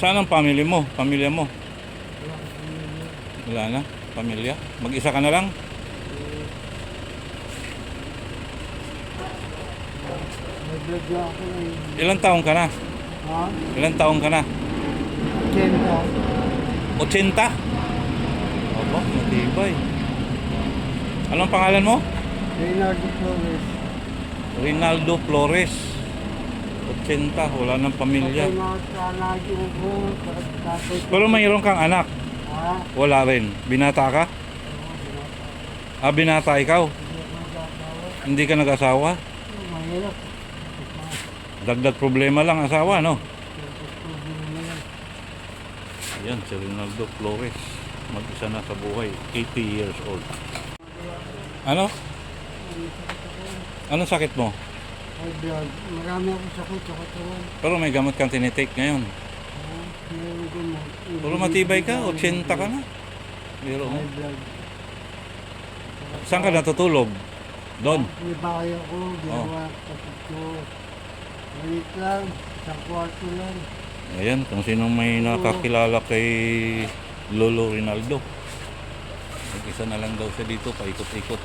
Saan ang family mo? Pamilya mo? Wala na? Pamilya? Mag-isa ka na lang? Ilang taong ka na? Ha? Ilang taong ka na? Kenta. 80? Aba, matibay. Anong pangalan mo? Leonardo Flores. Rinaldo Flores. 80, wala nang pamilya. Pero mayroon kang anak. Wala rin. Binata ka? Ah, binata ikaw? Hindi ka nag-asawa? Dagdag problema lang asawa, no? Yan. Si Rinaldo Flores. Mag-isa na sa buhay. 80 years old. Ano? Anong sakit mo? High blood. Marami akong sakit sa katawan. Pero may gamot kang tinitake ngayon. Ha? Meron na. Pero matibay ka, 80 ka na. High blood. saan ka natutulog? Doon. May bahay ako. Dalawa. Kapit ko. Maliit lang. Sa kwarto lang. Ayan, kung sino may nakakilala kay Lolo Rinaldo. Mag-isa na lang daw siya dito, paikot-ikot.